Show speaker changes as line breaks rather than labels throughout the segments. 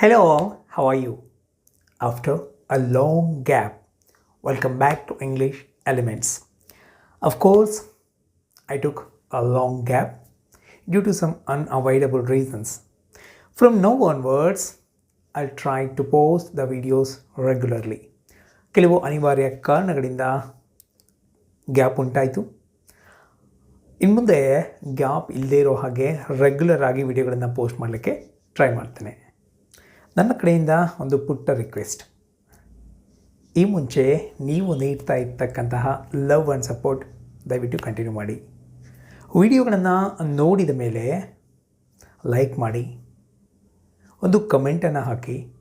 Hello, all. how are you? After a long gap, welcome back to English Elements. Of course, I took a long gap due to some unavoidable reasons. From now onwards, I'll try to post the videos regularly. ಕೆಲವು ಅನಿವಾರ್ಯ ಕಾರಣಗಳಿಂದ gap ಉಂಟಾಯಿತು ಇನ್ನು ಮುಂದೆ gap ಇಲ್ಲದೇ ಇರೋ ಹಾಗೆ regular ಆಗಿ ವಿಡಿಯೋಗಳನ್ನು ಪೋಸ್ಟ್ ಮಾಡಲಿಕ್ಕೆ ಟ್ರೈ ಮಾಡ್ತೇನೆ ನನ್ನ ಕಡೆಯಿಂದ ಒಂದು ಪುಟ್ಟ ರಿಕ್ವೆಸ್ಟ್ ಈ ಮುಂಚೆ ನೀವು ನೀಡ್ತಾ ಇರ್ತಕ್ಕಂತಹ ಲವ್ ಆ್ಯಂಡ್ ಸಪೋರ್ಟ್ ದಯವಿಟ್ಟು ಕಂಟಿನ್ಯೂ ಮಾಡಿ. ವಿಡಿಯೋಗಳನ್ನು ನೋಡಿದ ಮೇಲೆ ಲೈಕ್ ಮಾಡಿ. ಒಂದು ಕಮೆಂಟನ್ನು ಹಾಕಿ.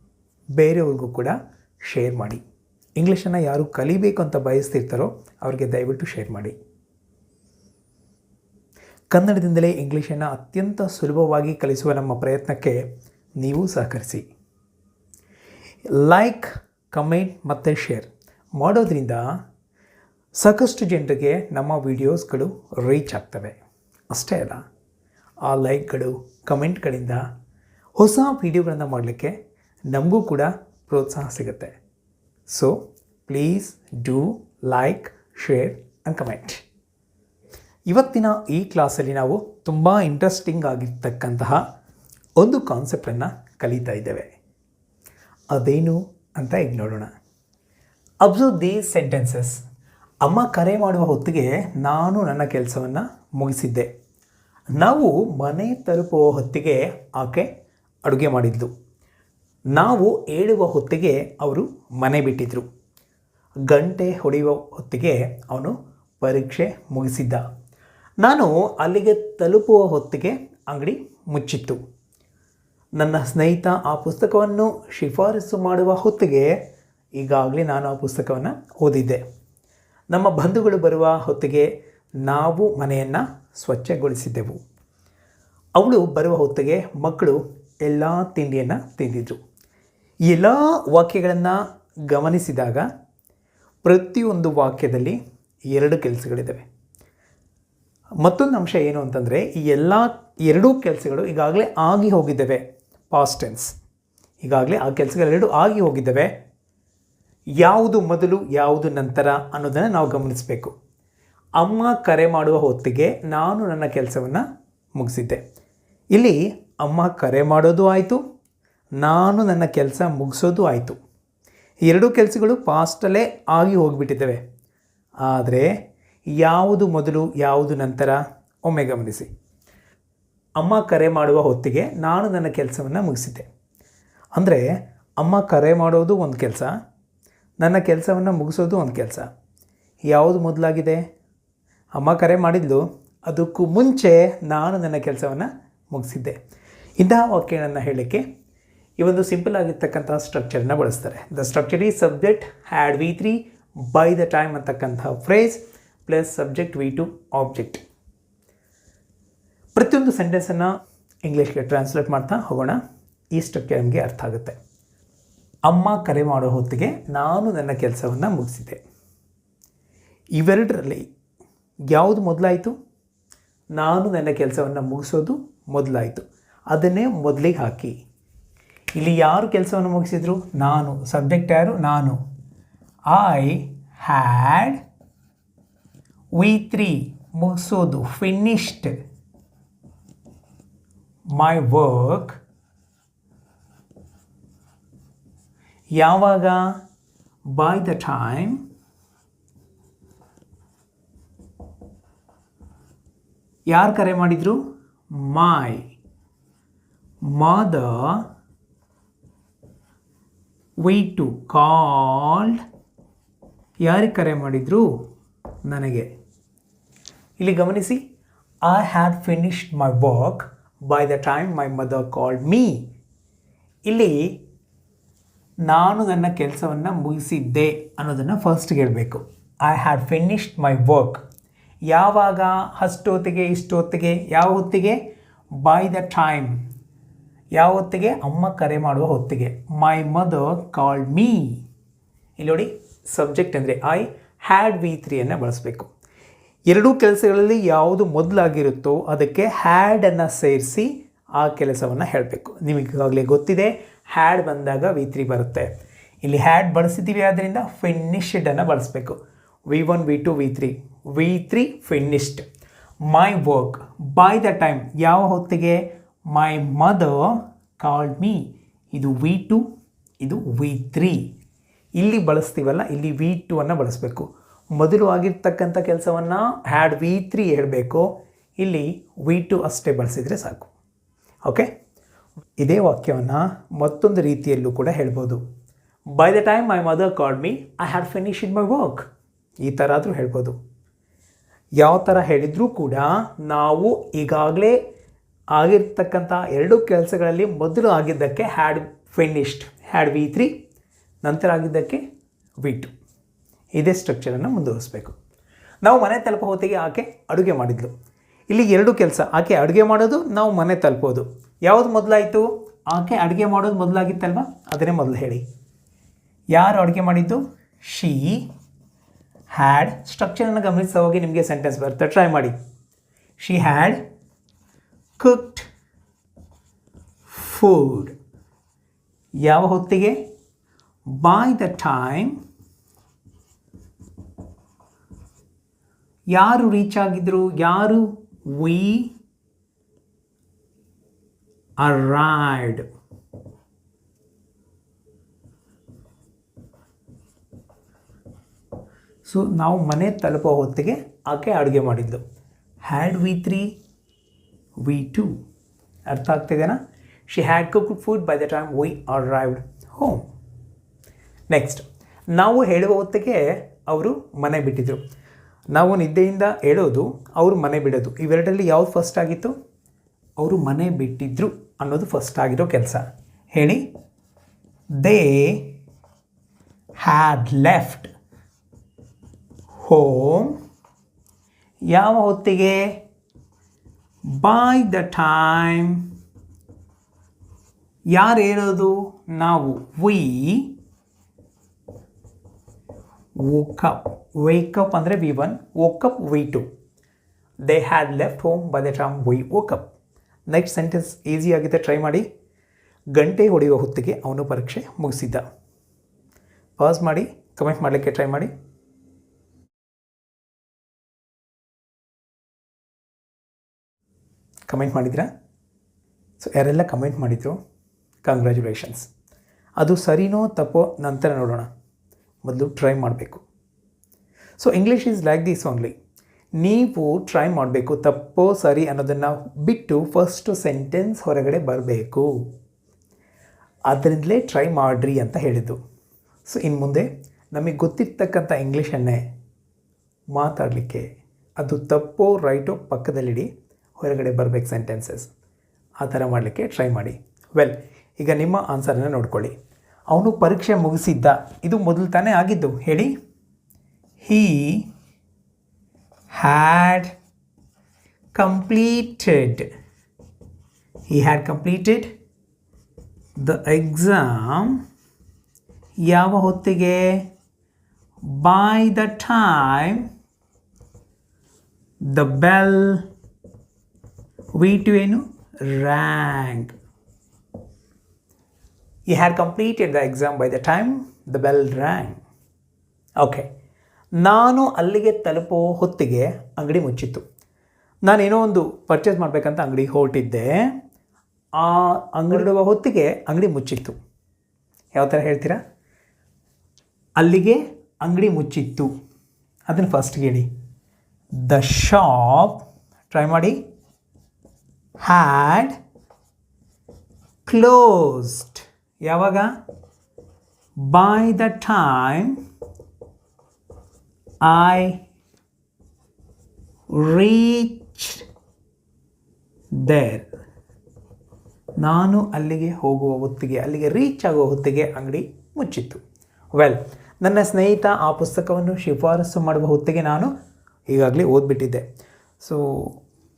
ಬೇರೆಯವ್ರಿಗೂ ಕೂಡ ಶೇರ್ ಮಾಡಿ. ಇಂಗ್ಲೀಷನ್ನು ಯಾರು ಕಲಿಬೇಕು ಅಂತ ಬಯಸ್ತಿರ್ತಾರೋ ಅವರಿಗೆ ದಯವಿಟ್ಟು ಶೇರ್ ಮಾಡಿ. ಕನ್ನಡದಿಂದಲೇ ಇಂಗ್ಲೀಷನ್ನು ಅತ್ಯಂತ ಸುಲಭವಾಗಿ ಕಲಿಸುವ ನಮ್ಮ ಪ್ರಯತ್ನಕ್ಕೆ ನೀವು ಸಹಕರಿಸಿ. ಲೈಕ್ ಕಮೆಂಟ್ ಮತ್ತು ಶೇರ್ ಮಾಡೋದ್ರಿಂದ ಸಾಕಷ್ಟು ಜನರಿಗೆ ನಮ್ಮ ವಿಡಿಯೋಸ್ಗಳು ರೀಚ್ ಆಗ್ತವೆ. ಅಷ್ಟೇ ಅಲ್ಲ, ಆ ಲೈಕ್ಗಳು ಕಮೆಂಟ್ಗಳಿಂದ ಹೊಸ ವಿಡಿಯೋಗಳನ್ನು ಮಾಡಲಿಕ್ಕೆ ನಮಗೂ ಕೂಡ ಪ್ರೋತ್ಸಾಹ ಸಿಗುತ್ತೆ. So please do like share and comment ಇವತ್ತಿನ ಈ ಕ್ಲಾಸಲ್ಲಿ ನಾವು ತುಂಬ ಇಂಟ್ರೆಸ್ಟಿಂಗ್ ಆಗಿರ್ತಕ್ಕಂತಹ ಒಂದು ಕಾನ್ಸೆಪ್ಟನ್ನು ಕಲಿತಾ ಇದ್ದೇವೆ. ಅದೇನು ಅಂತ ಈಗ ನೋಡೋಣ. Observe the sentences. ಅಮ್ಮ ಕರೆ ಮಾಡುವ ಹೊತ್ತಿಗೆ ನಾನು ನನ್ನ ಕೆಲಸವನ್ನು ಮುಗಿಸಿದ್ದೆ. ನಾವು ಮನೆ ತಲುಪುವ ಹೊತ್ತಿಗೆ ಆಕೆ ಅಡುಗೆ ಮಾಡಿದ್ಲು. ನಾವು ಏಳುವ ಹೊತ್ತಿಗೆ ಅವರು ಮನೆ ಬಿಟ್ಟಿದ್ರು. ಗಂಟೆ ಹೊಡೆಯುವ ಹೊತ್ತಿಗೆ ಅವನು ಪರೀಕ್ಷೆ ಮುಗಿಸಿದ್ದ. ನಾನು ಅಲ್ಲಿಗೆ ತಲುಪುವ ಹೊತ್ತಿಗೆ ಅಂಗಡಿ ಮುಚ್ಚಿತ್ತು. ನನ್ನ ಸ್ನೇಹಿತ ಆ ಪುಸ್ತಕವನ್ನು ಶಿಫಾರಸು ಮಾಡುವ ಹೊತ್ತಿಗೆ ಈಗಾಗಲೇ ನಾನು ಆ ಪುಸ್ತಕವನ್ನು ಓದಿದ್ದೆ. ನಮ್ಮ ಬಂಧುಗಳು ಬರುವ ಹೊತ್ತಿಗೆ ನಾವು ಮನೆಯನ್ನು ಸ್ವಚ್ಛಗೊಳಿಸಿದ್ದೆವು. ಅವಳು ಬರುವ ಹೊತ್ತಿಗೆ ಮಕ್ಕಳು ಎಲ್ಲ ತಿಂಡಿಯನ್ನು ತಿಂದಿದ್ರು. ಈ ಎಲ್ಲ ವಾಕ್ಯಗಳನ್ನು ಗಮನಿಸಿದಾಗ ಪ್ರತಿಯೊಂದು ವಾಕ್ಯದಲ್ಲಿ ಎರಡು ಕೆಲಸಗಳಿದ್ದಾವೆ ಮತ್ತೊಂದು ಅಂಶ ಏನು ಅಂತಂದರೆ ಈ ಎಲ್ಲ ಎರಡೂ ಕೆಲಸಗಳು ಈಗಾಗಲೇ ಆಗಿ ಹೋಗಿದ್ದಾವೆ. ಪಾಸ್ಟ್ ಟೆನ್ಸ್ ಈಗಾಗಲೇ ಆ ಕೆಲಸಗಳೆರಡು ಆಗಿ ಹೋಗಿದ್ದಾವೆ. ಯಾವುದು ಮೊದಲು, ಯಾವುದು ನಂತರ ಅನ್ನೋದನ್ನು ನಾವು ಗಮನಿಸಬೇಕು. ಅಮ್ಮ ಕರೆ ಮಾಡುವ ಹೊತ್ತಿಗೆ ನಾನು ನನ್ನ ಕೆಲಸವನ್ನು ಮುಗಿಸಿದ್ದೆ. ಇಲ್ಲಿ ಅಮ್ಮ ಕರೆ ಮಾಡೋದು ಆಯಿತು, ನಾನು ನನ್ನ ಕೆಲಸ ಮುಗಿಸೋದು ಆಯಿತು. ಎರಡೂ ಕೆಲಸಗಳು ಪಾಸ್ಟಲ್ಲೇ ಆಗಿ ಹೋಗಿಬಿಟ್ಟಿದ್ದಾವೆ. ಆದರೆ ಯಾವುದು ಮೊದಲು, ಯಾವುದು ನಂತರ ಒಮ್ಮೆ ಗಮನಿಸಿ. ಅಮ್ಮ ಕರೆ ಮಾಡುವ ಹೊತ್ತಿಗೆ ನಾನು ನನ್ನ ಕೆಲಸವನ್ನು ಮುಗಿಸಿದ್ದೆ. ಅಂದರೆ ಅಮ್ಮ ಕರೆ ಮಾಡೋದು ಒಂದು ಕೆಲಸ, ನನ್ನ ಕೆಲಸವನ್ನು ಮುಗಿಸೋದು ಒಂದು ಕೆಲಸ. ಯಾವುದು ಮೊದಲಾಗಿದೆ? ಅಮ್ಮ ಕರೆ ಮಾಡಿದ್ಲು, ಅದಕ್ಕೂ ಮುಂಚೆ ನಾನು ನನ್ನ ಕೆಲಸವನ್ನು ಮುಗಿಸಿದ್ದೆ. ಇಂತಹ ವಾಕ್ಯಗಳನ್ನು ಹೇಳಲಿಕ್ಕೆ ಈ ಒಂದು ಸಿಂಪಲ್ ಆಗಿರ್ತಕ್ಕಂಥ ಸ್ಟ್ರಕ್ಚರನ್ನ ಬಳಸ್ತಾರೆ. ದ ಸ್ಟ್ರಕ್ಚರ್ ಈ subject had V three by the time ಅಂತಕ್ಕಂಥ phrase plus subject V two object ಪ್ರತಿಯೊಂದು ಸೆಂಟೆನ್ಸನ್ನು ಇಂಗ್ಲೀಷ್ಗೆ ಟ್ರಾನ್ಸ್ಲೇಟ್ ಮಾಡ್ತಾ ಹೋಗೋಣ. ಇಷ್ಟಕ್ಕೆ ನಮಗೆ ಅರ್ಥ ಆಗುತ್ತೆ. ಅಮ್ಮ ಕರೆ ಮಾಡೋ ಹೊತ್ತಿಗೆ ನಾನು ನನ್ನ ಕೆಲಸವನ್ನು ಮುಗಿಸಿದೆ ಇವೆರಡರಲ್ಲಿ ಯಾವುದು ಮೊದಲಾಯಿತು? ನಾನು ನನ್ನ ಕೆಲಸವನ್ನು ಮುಗಿಸೋದು ಮೊದಲಾಯಿತು. ಅದನ್ನೇ ಮೊದಲಿಗೆ ಹಾಕಿ. ಇಲ್ಲಿ ಯಾರು ಕೆಲಸವನ್ನು ಮುಗಿಸಿದ್ರು? ನಾನು. ಸಬ್ಜೆಕ್ಟ್ ಯಾರು? ನಾನು. ಐ ಹ್ಯಾಡ್ ವಿ ತ್ರೀ ಮುಗಿಸೋದು ಫಿನಿಶ್ಡ್ ಮೈ ವರ್ಕ್ ಯಾವಾಗ? ಬೈ ದ ಟೈಮ್ ಯಾರು ಕರೆ ಮಾಡಿದರು? ಮೈ ಮದ ವೈ ಟು ಕಾಲ್ಡ್ ಯಾರಿಗೆ ಕರೆ ಮಾಡಿದರು? ನನಗೆ. ಇಲ್ಲಿ ಗಮನಿಸಿ I had finished my work by the time my mother called me ಇಲ್ಲಿ ನಾನು ನನ್ನ ಕೆಲಸವನ್ನು ಮುಗಿಸಿದ್ದೆ ಅನ್ನೋದನ್ನು ಫಸ್ಟ್ ಹೇಳಬೇಕು I had finished my work ಯಾವಾಗ ಅಷ್ಟೊತ್ತಿಗೆ, ಇಷ್ಟೊತ್ತಿಗೆ, ಯಾವ ಹೊತ್ತಿಗೆ? ಬೈ ದ ಟೈಮ್ ಯಾವ ಹೊತ್ತಿಗೆ? ಅಮ್ಮ ಕರೆ ಮಾಡುವ ಹೊತ್ತಿಗೆ. ಮೈ ಮದರ್ ಕಾಲ್ಡ್ ಮೀ ಇಲ್ಲಿ ನೋಡಿ ಸಬ್ಜೆಕ್ಟ್ ಅಂದರೆ ಐ ಹ್ಯಾಡ್ ವಿ ತ್ರೀಯನ್ನು ಬಳಸಬೇಕು. ಎರಡೂ ಕೆಲಸಗಳಲ್ಲಿ ಯಾವುದು ಮೊದಲಾಗಿರುತ್ತೋ ಅದಕ್ಕೆ ಹ್ಯಾಡನ್ನು ಸೇರಿಸಿ ಆ ಕೆಲಸವನ್ನು ಹೇಳಬೇಕು. ನಿಮಗಾಗಲೇ ಗೊತ್ತಿದೆ ಹ್ಯಾಡ್ ಬಂದಾಗ ವಿ ತ್ರೀ ಬರುತ್ತೆ. ಇಲ್ಲಿ ಹ್ಯಾಡ್ ಬಳಸಿದ್ದೀವಿ ಆದ್ದರಿಂದ ಫಿನಿಶ್ಡನ್ನು ಬಳಸಬೇಕು. V one V two V three V three finished my work by the time ಯಾವ ಹೊತ್ತಿಗೆ? ಮೈ ಮದರ್ ಕಾಲ್ಡ್ ಮೀ ಇದು ವಿ ಟು ಇದು ವಿ ತ್ರೀ ಇಲ್ಲಿ ಬಳಸ್ತೀವಲ್ಲ, ಇಲ್ಲಿ ವಿ ಟು ಅನ್ನು ಬಳಸಬೇಕು. ಮೊದಲು ಆಗಿರ್ತಕ್ಕಂಥ ಕೆಲಸವನ್ನು ಹ್ಯಾಡ್ ವಿ ತ್ರೀ ಹೇಳಬೇಕು. ಇಲ್ಲಿ ವಿ ಟು ಅಷ್ಟೇ ಬಳಸಿದರೆ ಸಾಕು. ಓಕೆ ಇದೇ ವಾಕ್ಯವನ್ನು ಮತ್ತೊಂದು ರೀತಿಯಲ್ಲೂ ಕೂಡ ಹೇಳ್ಬೋದು. By the time my mother called me I had finish in my work ಈ ಥರ ಆದರೂ ಹೇಳ್ಬೋದು. ಯಾವ ಥರ ಹೇಳಿದರೂ ಕೂಡ ನಾವು ಈಗಾಗಲೇ ಆಗಿರ್ತಕ್ಕಂಥ ಎರಡು ಕೆಲಸಗಳಲ್ಲಿ ಮೊದಲು ಆಗಿದ್ದಕ್ಕೆ had finished had V three ನಂತರ ಆಗಿದ್ದಕ್ಕೆ ವಿ ಟು ಇದೇ ಸ್ಟ್ರಕ್ಚರನ್ನು ಮುಂದುವರಿಸಬೇಕು. ನಾವು ಮನೆ ತಲುಪೋ ಹೊತ್ತಿಗೆ ಆಕೆ ಅಡುಗೆ ಮಾಡಿದ್ಲು. ಇಲ್ಲಿ ಎರಡು ಕೆಲಸ, ಆಕೆ ಅಡುಗೆ ಮಾಡೋದು, ನಾವು ಮನೆ ತಲುಪೋದು ಯಾವುದು ಮೊದಲಾಯಿತು? ಆಕೆ ಅಡುಗೆ ಮಾಡೋದು ಮೊದಲಾಗಿತ್ತಲ್ವ? ಅದನ್ನೇ ಮೊದಲು ಹೇಳಿ. ಯಾರು ಅಡುಗೆ ಮಾಡಿದ್ದು? ಶೀ ಹ್ಯಾಡ್ ಸ್ಟ್ರಕ್ಚರನ್ನು ಗಮನಿಸ್ತಾ ಹೋಗಿ ನಿಮಗೆ ಸೆಂಟೆನ್ಸ್ ಬರುತ್ತೆ. ಟ್ರೈ ಮಾಡಿ. ಶಿ ಹ್ಯಾಡ್ ಕುಕ್ಡ್ ಫುಡ್ ಯಾವ ಹೊತ್ತಿಗೆ? ಬೈ ದ ಟೈಮ್ ಯಾರು ರೀಚ್ ಆಗಿದ್ರು? ಯಾರು? ವಿ ಅರೈಡ್ ಸೊ ನಾವು ಮನೆ ತಲುಪೋ ಹೊತ್ತಿಗೆ ಆಕೆ ಅಡುಗೆ ಮಾಡಿದ್ದು. Had V three V two ಅರ್ಥ ಆಗ್ತಿದೆನಾ she had cook food by the time we arrived home next ನಾವು ಹೇಳುವ ಹೊತ್ತಿಗೆ ಅವರು ಮನೆ ಬಿಟ್ಟಿದ್ರು. ನಾವು ನಿದ್ದೆಯಿಂದ ಹೇಳೋದು ಅವರು ಮನೆ ಬಿಡೋದು. ಇವೆರಡರಲ್ಲಿ ಯಾವ್ದು ಫಸ್ಟ್ ಆಗಿತ್ತು? ಅವರು ಮನೆ ಬಿಟ್ಟಿದ್ರು ಅನ್ನೋದು ಫಸ್ಟ್ ಆಗಿರೋ ಕೆಲಸ. ಹೇಳಿ. ದೇ ಹ್ಯಾಡ್ ಲೆಫ್ಟ್ ಹೋಮ್ ಯಾವ ಹೊತ್ತಿಗೆ? ಬೈ ದ ಟೈಮ್ ಯಾರು ಹೇಳೋದು ನಾವು we woke up wake up ಅಂದರೆ we one woke up we two they had left home by the time we woke up next sentence easy ಆಗಿದೆ try ಮಾಡಿ. ಗಂಟೆ ಹೊಡೆಯುವ ಹೊತ್ತಿಗೆ ಅವನು ಪರೀಕ್ಷೆ ಮುಗಿಸಿದ್ದ. ಪಾಸ್ ಮಾಡಿ ಕಮೆಂಟ್ ಮಾಡಲಿಕ್ಕೆ ಟ್ರೈ ಮಾಡಿ. ಕಮೆಂಟ್ ಮಾಡಿದ್ರಾ? ಸೊ ಯಾರೆಲ್ಲ ಕಮೆಂಟ್ ಮಾಡಿದ್ರು? ಕಂಗ್ರ್ಯಾಚುಲೇಷನ್ಸ್ ಅದು ಸರಿನೋ ತಪ್ಪೋ ನಂತರ ನೋಡೋಣ. ಮೊದಲು ಟ್ರೈ ಮಾಡಬೇಕು. So English is like this only ನೀವು ಟ್ರೈ ಮಾಡಬೇಕು, ತಪ್ಪೋ, ಸರಿ ಅನ್ನೋದನ್ನು ಬಿಟ್ಟು ಫಸ್ಟು ಸೆಂಟೆನ್ಸ್ ಹೊರಗಡೆ ಬರಬೇಕು. ಅದರಿಂದಲೇ ಟ್ರೈ ಮಾಡಿರಿ ಅಂತ ಹೇಳಿದ್ದು. ಸೊ ಇನ್ನು ಮುಂದೆ ನಮಗೆ ಗೊತ್ತಿರ್ತಕ್ಕಂಥ ಇಂಗ್ಲೀಷನ್ನೇ ಮಾತಾಡಲಿಕ್ಕೆ, ಅದು ತಪ್ಪೋ ರೈಟೋ ಪಕ್ಕದಲ್ಲಿಡಿ ಹೊರಗಡೆ ಬರಬೇಕು ಸೆಂಟೆನ್ಸಸ್ ಆ ಥರ ಮಾಡಲಿಕ್ಕೆ ಟ್ರೈ ಮಾಡಿ. ವೆಲ್ ಈಗ ನಿಮ್ಮ ಆನ್ಸರನ್ನು ನೋಡ್ಕೊಳ್ಳಿ. ಅವನು ಪರೀಕ್ಷೆ ಮುಗಿಸಿದ್ದ. ಇದು ಮೊದಲು ತಾನೇ ಆಗಿದ್ದು. ಹೇಳಿ. He had completed he had completed the exam ಯಾವ ಹೊತ್ತಿಗೆ? By the time the bell V two ಏನು? Rang he had completed the exam by the time the bell rang. Okay ನಾನು ಅಲ್ಲಿಗೆ ತಲುಪೋ ಹೊತ್ತಿಗೆ ಅಂಗಡಿ ಮುಚ್ಚಿತ್ತು. ನಾನೇನೋ ಒಂದು ಪರ್ಚೇಸ್ ಮಾಡಬೇಕಂತ ಅಂಗಡಿಗೆ ಹೊರಟಿದ್ದೆ. ಆ ಅಂಗಡಿಡುವ ಹೊತ್ತಿಗೆ ಅಂಗಡಿ ಮುಚ್ಚಿತ್ತು. ಯಾವ ಥರ ಹೇಳ್ತೀರಾ? ಅಲ್ಲಿಗೆ ಅಂಗಡಿ ಮುಚ್ಚಿತ್ತು. ಅದನ್ನು ಫಸ್ಟ್ ಹೇಳಿ. ದ ಶಾಪ್ ಟ್ರೈ ಮಾಡಿ. ಹ್ಯಾಡ್ ಕ್ಲೋಸ್ಡ್ ಯಾವಾಗ? By the time I reach there ನಾನು ಅಲ್ಲಿಗೆ ಹೋಗುವ ಹೊತ್ತಿಗೆ, ಅಲ್ಲಿಗೆ ರೀಚ್ ಆಗುವ ಹೊತ್ತಿಗೆ ಅಂಗಡಿ ಮುಚ್ಚಿತ್ತು. ವೆಲ್ ನನ್ನ ಸ್ನೇಹಿತ ಆ ಪುಸ್ತಕವನ್ನು ಶಿಫಾರಸು ಮಾಡುವ ಹೊತ್ತಿಗೆ ನಾನು ಈಗಾಗಲೇ ಓದ್ಬಿಟ್ಟಿದ್ದೆ. ಸೊ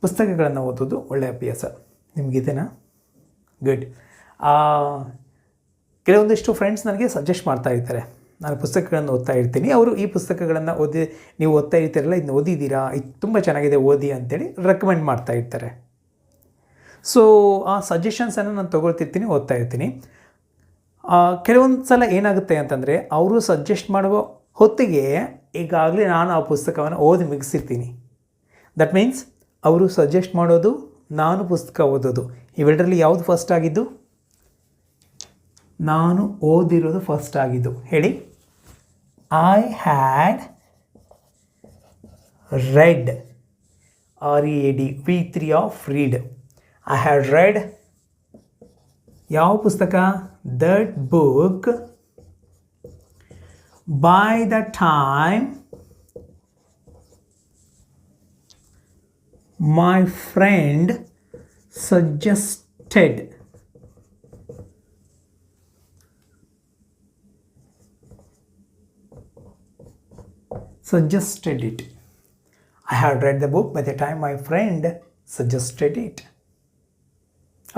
ಪುಸ್ತಕಗಳನ್ನು ಓದೋದು ಒಳ್ಳೆಯ ಅಭ್ಯಾಸ. ನಿಮಗಿದೆನಾ ಗುಡ್ ಕೆಲವೊಂದಿಷ್ಟು ಫ್ರೆಂಡ್ಸ್ ನನಗೆ ಸಜೆಸ್ಟ್ ಮಾಡ್ತಾ ಇರ್ತಾರೆ. ನಾನು ಪುಸ್ತಕಗಳನ್ನು ಓದ್ತಾ ಇರ್ತೀನಿ. ಅವರು ಈ ಪುಸ್ತಕಗಳನ್ನು ಓದಿ, ನೀವು ಓದ್ತಾ ಇರ್ತೀರಲ್ಲ ಇದನ್ನ ಓದಿದ್ದೀರಾ? ಇದು ತುಂಬ ಚೆನ್ನಾಗಿದೆ, ಓದಿ ಅಂತೇಳಿ ರೆಕಮೆಂಡ್ ಮಾಡ್ತಾ ಇರ್ತಾರೆ. ಸೊ ಆ ಸಜೆಷನ್ಸನ್ನು ನಾನು ತೊಗೊಳ್ತಿರ್ತೀನಿ, ಓದ್ತಾ ಇರ್ತೀನಿ. ಕೆಲವೊಂದು ಸಲ ಏನಾಗುತ್ತೆ ಅಂತಂದರೆ, ಅವರು ಸಜೆಸ್ಟ್ ಮಾಡುವ ಹೊತ್ತಿಗೆ ಈಗಾಗಲೇ ನಾನು ಆ ಪುಸ್ತಕವನ್ನು ಓದಿ ಮುಗಿಸಿರ್ತೀನಿ. ದಟ್ ಮೀನ್ಸ್ ಅವರು ಸಜೆಸ್ಟ್ ಮಾಡೋದು, ನಾನು ಪುಸ್ತಕ ಓದೋದು. ಇವೆರಡರಲ್ಲಿ ಯಾವುದು ಫಸ್ಟ್ ಆಗಿದ್ದು? ನಾನು ಓದಿರೋದು ಫಸ್ಟ್ ಆಗಿದ್ದು. ಹೇಳಿ. I had read R E A D V three of read I had read ಯಾವ ಪುಸ್ತಕ? That book by the time my friend suggested suggested it. I had read the book, by the time my friend suggested it.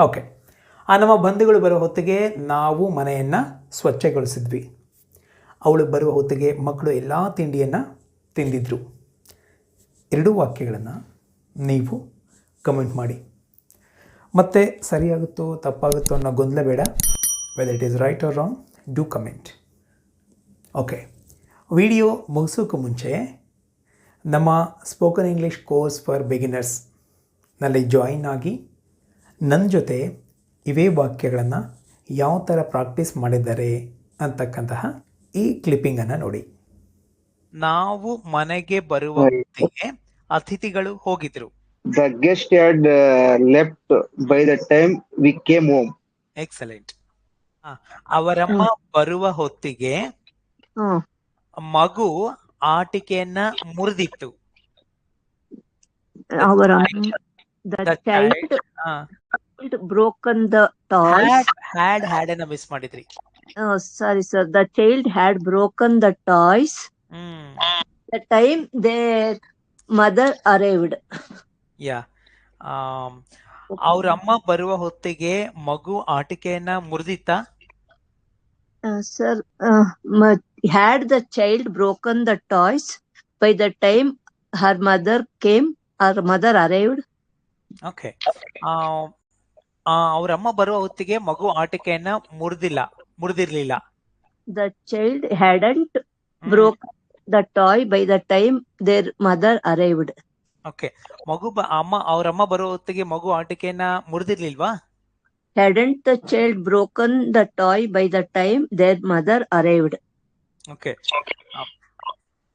Okay ಆ ನಮ್ಮ ಬಂಧುಗಳು ಬರೋ ಹೊತ್ತಿಗೆ ನಾವು ಮನೆಯನ್ನು ಸ್ವಚ್ಛಗೊಳಿಸಿದ್ವಿ. ಅವಳು ಬರುವ ಹೊತ್ತಿಗೆ ಮಕ್ಕಳು ಎಲ್ಲ ತಿಂಡಿಯನ್ನು ತಿಂದಿದ್ರು. ಎರಡೂ ವಾಕ್ಯಗಳನ್ನು ನೀವು ಕಮೆಂಟ್ ಮಾಡಿ. ಮತ್ತು ಸರಿಯಾಗುತ್ತೋ ತಪ್ಪಾಗುತ್ತೋ ಅನ್ನೋ ಗೊಂದಲ ಬೇಡ. Whether it is right or wrong do comment okay video ಮುಗಿಸೋಕ್ಕೂ ಮುಂಚೆ ನಮ್ಮ ಸ್ಪೋಕನ್ ಇಂಗ್ಲೀಷ್ ಕೋರ್ಸ್ ಫಾರ್ ಬಿಗಿನರ್ಸ್ನಲ್ಲಿ ಜಾಯಿನ್ ಆಗಿ ನನ್ನ ಜೊತೆ ಇವೇ ವಾಕ್ಯಗಳನ್ನು ಯಾವ ಥರ ಪ್ರಾಕ್ಟೀಸ್ ಮಾಡಿದ್ದಾರೆ ಅಂತಕ್ಕಂತಹ ಈ ಕ್ಲಿಪ್ಪಿಂಗನ್ನು ನೋಡಿ. ನಾವು ಮನೆಗೆ ಬರುವ ಹೊತ್ತಿಗೆ ಅತಿಥಿಗಳು ಹೋಗಿದ್ರು.
The guest had uh, left by the time we came home.
Excellent ಅವರಮ್ಮ ಬರುವ ಹೊತ್ತಿಗೆ
ಹ್ಮ್
ಮಗು ಆಟಿಕೆಯನ್ನ ಮುರಿದಿತ್ತು.
Broken the
toys had had ಎನ ಮಿಸ್ ಮಾಡಿದ್ರಿ.
Sorry sir the child had broken the
toys
the time they mother arrived
yeah ಆ ಅವ್ರ ಅಮ್ಮ ಬರುವ ಹೊತ್ತಿಗೆ ಮಗು ಆಟಿಕೆಯನ್ನ ಮುರ್ದಿತ್ತ?
Sir uh, had the child broken the toys by the time her mother came her mother arrived
Okay. ಅವ್ರ ಅಮ್ಮ ಬರುವ ಹೊತ್ತಿಗೆ ಮಗು ಆಟಿಕೆಯನ್ನ ಮುರಿದಿಲ್ಲ ಮುರಿದಿರ್ಲಿಲ್ಲ
the child hadn't broken the toy by the time their mother arrived
okay ಮಗು ಬ- ಅಮ್ಮ ಅವ್ರಮ್ಮ ಬರೋ ಹೊತ್ತಿಗೆ ಮಗು ಆಟಿಕೆಯನ್ನ ಮುರಿದಿರ್ಲಿಲ್ವಾ
hadn't the child broken the toy by the time their mother arrived
okay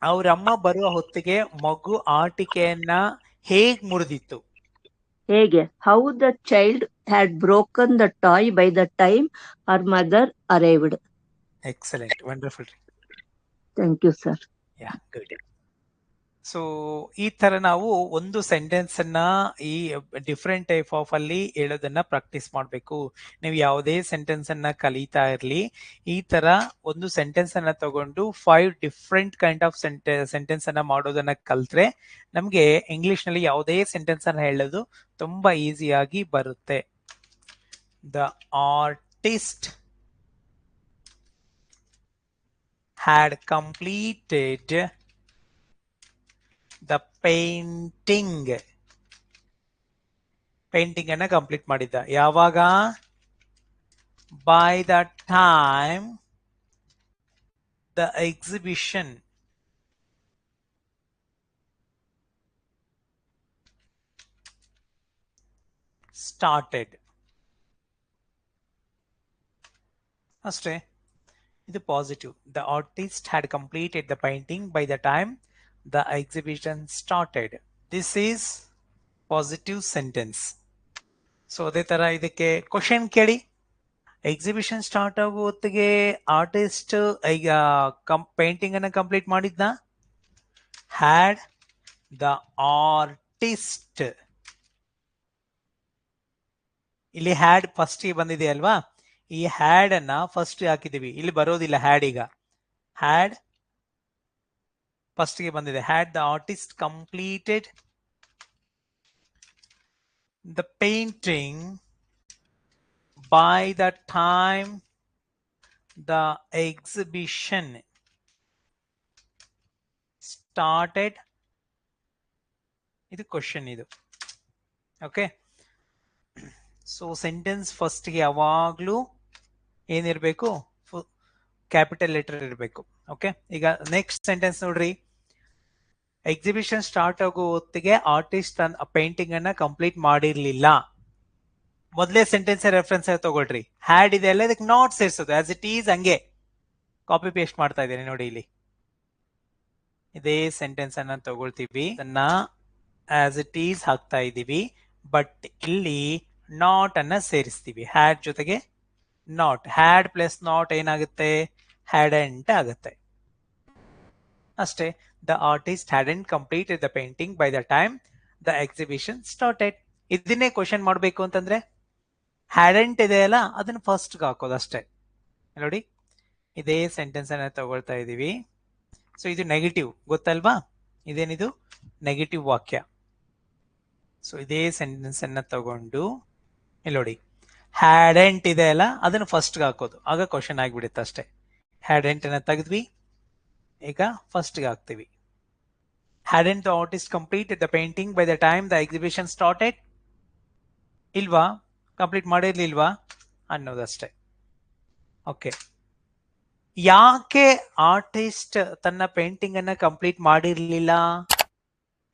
ಅವ್ರ amma ಬರುವ ಹೊತ್ತಿಗೆ ಮಗು ಆಟಿಕೆಯನ್ನ ಹೇಗ್ ಮುರಿದಿತ್ತು
ಹೇಗೆ how the child had broken the toy by the time her mother arrived
excellent wonderful
thank you sir
yeah good so ಈ ತರ ನಾವು ಒಂದು ಸೆಂಟೆನ್ಸ್ ಅನ್ನ ಈ ಡಿಫ್ರೆಂಟ್ ಟೈಪ್ ಆಫ್ ಅಲ್ಲಿ ಹೇಳೋದನ್ನ ಪ್ರಾಕ್ಟೀಸ್ ಮಾಡಬೇಕು. ನೀವು ಯಾವುದೇ ಸೆಂಟೆನ್ಸ್ ಅನ್ನ ಕಲಿತಾ ಇರ್ಲಿ. ಈ ತರ ಒಂದು ಸೆಂಟೆನ್ಸ್ ಅನ್ನ ತಗೊಂಡು five different kind of sentence ಅನ್ನ ಮಾಡೋದನ್ನ ಕಲ್ತ್ರೆ ನಮಗೆ ಇಂಗ್ಲಿಷ್ನಲ್ಲಿ ಯಾವುದೇ ಸೆಂಟೆನ್ಸ್ ಅನ್ನ ಹೇಳೋದು ತುಂಬಾ ಈಸಿಯಾಗಿ ಬರುತ್ತೆ. The artist had completed the painting. Painting ಅನ್ನ ಕಂಪ್ಲೀಟ್ ಮಾಡಿದ್ದ. ಯಾವಾಗ? By the time the exhibition started ಅಷ್ಟೇ. ಇದು positive the artist had completed the painting by the time the exhibition started this is positive sentence so ಅದೇ ತರ ಇದಕ್ಕೆ question ಕೇಳಿ. Exhibition start ಆಗೋ ಹೊತ್ತಿಗೆ ಆರ್ಟಿಸ್ಟ್ ಈಗ ಪೇಂಟಿಂಗ್ ಅನ್ನ ಕಂಪ್ಲೀಟ್ ಮಾಡಿದ್ನ? ಹ್ಯಾಡ್ ದ ಆರ್ಟಿಸ್ಟ್ ಇಲ್ಲಿ ಹ್ಯಾಡ್ ಫಸ್ಟ್ ಬಂದಿದೆ ಅಲ್ವಾ? ಈ ಹ್ಯಾಡ್ ಅನ್ನ ಫಸ್ಟ್ ಹಾಕಿದೀವಿ ಇಲ್ಲಿ ಬರೋದಿಲ್ಲ ಹ್ಯಾಡ್ ಈಗ. ಹ್ಯಾಡ್ ಫಸ್ಟ್ಗೆ ಬಂದಿದೆ. Had the artist completed the painting by the time the exhibition started ಇದು ಕ್ವಶನ್ ಇದು. ಓಕೆ ಸೊ ಸೆಂಟೆನ್ಸ್ ಫಸ್ಟ್ಗೆ ಯಾವಾಗಲೂ ಏನಿರಬೇಕು? ಫು ಕ್ಯಾಪಿಟಲ್ ಲೆಟರ್ ಇರಬೇಕು. ಓಕೆ ಈಗ ನೆಕ್ಸ್ಟ್ ಸೆಂಟೆನ್ಸ್ ನೋಡ್ರಿ. ಎಕ್ಸಿಬಿಷನ್ ಸ್ಟಾರ್ಟ್ ಆಗೋ ಹೊತ್ತಿಗೆ ಆರ್ಟಿಸ್ಟ್ ತನ್ನ ಪೇಂಟಿಂಗ್ ಅನ್ನ ಕಂಪ್ಲೀಟ್ ಮಾಡಿರ್ಲಿಲ್ಲ. ಮೊದಲೇ ಸೆಂಟೆನ್ಸ್ ರೆಫರೆನ್ಸ್ ತಗೊಳ್ರಿ. ಹ್ಯಾಡ್ ಇದೆ ಅಲ್ಲ, ಇದಕ್ಕೆ ನಾಟ್ ಸೇರಿಸೋದು. ಆಸ್ ಇಟ್ ಈಸ್ ಹಂಗೆ. ಕಾಪಿ ಪೇಸ್ಟ್ ಮಾಡ್ತಾ ಇದ್ದೇನೆ ನೋಡಿ ಇಲ್ಲಿ. ಇದೇ ಸೆಂಟೆನ್ಸ್ ಅನ್ನ ತಗೊಳ್ತೀವಿ. ಅದನ್ನ ಆಸ್ ಇಟ್ ಈಸ್ ಹಾಕ್ತಾ ಇದ್ದೀವಿ. ಬಟ್ ಇಲ್ಲಿ ನಾಟ್ ಅನ್ನ ಸೇರಿಸ್ತೀವಿ. ಹ್ಯಾಡ್ ಜೊತೆಗೆ ನಾಟ್ ಹ್ಯಾಡ್ ಪ್ಲಸ್ ನಾಟ್ ಏನಾಗುತ್ತೆ? ಹ್ಯಾಡ್ ಎಂಟ್ ಆಗುತ್ತೆ. ಅಷ್ಟೇ. The artist hadn't completed the painting by the time the exhibition started ಇದನ್ನೇ ಕ್ವಶನ್ ಮಾಡಬೇಕು ಅಂತಂದ್ರೆ ಹ್ಯಾಡೆಂಟ್ ಇದೆ ಅಲ್ಲ, ಅದನ್ನ ಫಸ್ಟ್ಗೆ ಹಾಕೋದು ಅಷ್ಟೇ. ನೋಡಿ, ಇದೇ ಸೆಂಟೆನ್ಸ್ ಅನ್ನ ತಗೊಳ್ತಾ ಇದ್ದೀವಿ ಸೊ ಇದು ನೆಗೆಟಿವ್ ಗೊತ್ತಲ್ವಾ? ಇದೇನಿದು? ನೆಗೆಟಿವ್ ವಾಕ್ಯ. ಸೊ ಇದೇ ಸೆಂಟೆನ್ಸ್ ಅನ್ನ ತಗೊಂಡು, ಇಲ್ಲಿ ನೋಡಿ ಹ್ಯಾಡೆಂಟ್ ಇದೆ ಅಲ್ಲ, ಅದನ್ನ ಫಸ್ಟ್ಗೆ ಹಾಕೋದು. ಆಗ ಕ್ವಶನ್ ಆಗಿಬಿಡುತ್ತೆ ಅಷ್ಟೇ. ಹ್ಯಾಡೆಂಟ್ ಅನ್ನ ತೆಗೆದ್ವಿ, ಈಗ ಫಸ್ಟ್ಗೆ ಹಾಕ್ತೀವಿ. Hadn't the artist completed the painting by the time the exhibition started ಇಲ್ವಾ? ಕಂಪ್ಲೀಟ್ ಮಾಡಿರ್ಲಿಲ್ವಾ ಅನ್ನೋದಷ್ಟೇ. ಓಕೆ ಯಾಕೆ ಆರ್ಟಿಸ್ಟ್ ತನ್ನ ಪೇಂಟಿಂಗ್ ಅನ್ನ ಕಂಪ್ಲೀಟ್ ಮಾಡಿರ್ಲಿಲ್ಲ?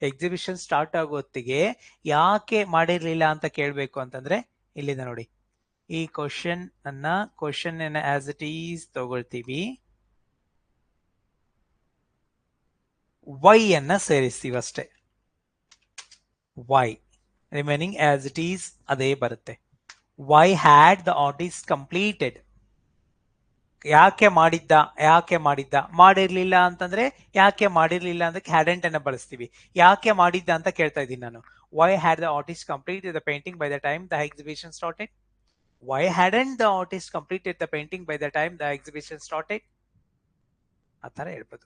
ಎಕ್ಸಿಬಿಷನ್ ಸ್ಟಾರ್ಟ್ ಆಗೋ ಹೊತ್ತಿಗೆ ಯಾಕೆ ಮಾಡಿರ್ಲಿಲ್ಲ ಅಂತ ಕೇಳಬೇಕು ಅಂತಂದ್ರೆ, ಇಲ್ಲಿಂದ ನೋಡಿ. ಈ ಕ್ವಶನ್ ಅನ್ನ ಕ್ವಶನ್ ಆಸ್ ಇಟ್ ಈಸ್ ತಗೊಳ್ತೀವಿ. ವೈ ಅನ್ನ ಸೇರಿಸ್ತೀವಿ ಅಷ್ಟೇ. Why remaining as it is ಅದೇ ಬರುತ್ತೆ. Why had the artist completed ಯಾಕೆ ಮಾಡಿದ್ದ ಯಾಕೆ ಮಾಡಿದ್ದ? ಮಾಡಿರ್ಲಿಲ್ಲ ಅಂತಂದ್ರೆ ಯಾಕೆ ಮಾಡಿರ್ಲಿಲ್ಲ ಅಂತ ಹ್ಯಾಡೆಂಟ್ ಅನ್ನ ಬಳಸ್ತೀವಿ. ಯಾಕೆ ಮಾಡಿದ್ದ ಅಂತ ಕೇಳ್ತಾ ಇದ್ದೀನಿ ನಾನು. Why had the artist complete the painting by the time the exhibition started why hadn't the artist completed the painting by the time the exhibition started ಆ ಥರ ಹೇಳ್ಬೋದು.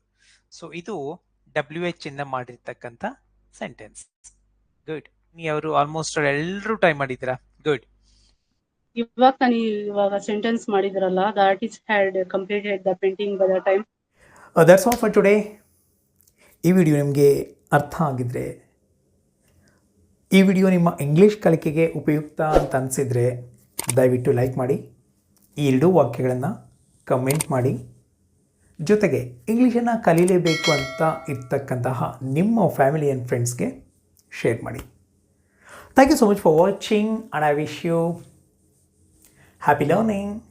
ಸೊ ಇದು ಡಬ್ಲ್ಯೂ ಎಚ್ ಇಂದ ಮಾಡಿರ್ತಕ್ಕಂಥ ಸೆಂಟೆನ್ಸ್ ಗುಡ್ ಅವರು almost ಎಲ್ಲರೂ try ಮಾಡಿದ್ದೀರಾ? Good
ಇವಾಗ ನಾನು ಇವಾಗ ಸೆಂಟೆನ್ಸ್ ಮಾಡಿದ್ರಲ್ಲ the artist had completed the painting by the time
that's all for today ಈ ವಿಡಿಯೋ ನಿಮಗೆ ಅರ್ಥ ಆಗಿದ್ರೆ ಈ ವಿಡಿಯೋ ನಿಮ್ಮ ಇಂಗ್ಲೀಷ್ ಕಲಿಕೆಗೆ ಉಪಯುಕ್ತ ಅಂತ ಅನಿಸಿದರೆ ದಯವಿಟ್ಟು ಲೈಕ್ ಮಾಡಿ. ಈ ಎರಡೂ ವಾಕ್ಯಗಳನ್ನು ಕಮೆಂಟ್ ಮಾಡಿ. ಜೊತೆಗೆ ಇಂಗ್ಲೀಷನ್ನು ಕಲೀಲೇಬೇಕು ಅಂತ ಇರ್ತಕ್ಕಂತಹ ನಿಮ್ಮ ಫ್ಯಾಮಿಲಿ ಆ್ಯಂಡ್ ಫ್ರೆಂಡ್ಸ್ಗೆ ಶೇರ್ ಮಾಡಿ. Thank you so much for watching and I wish you happy learning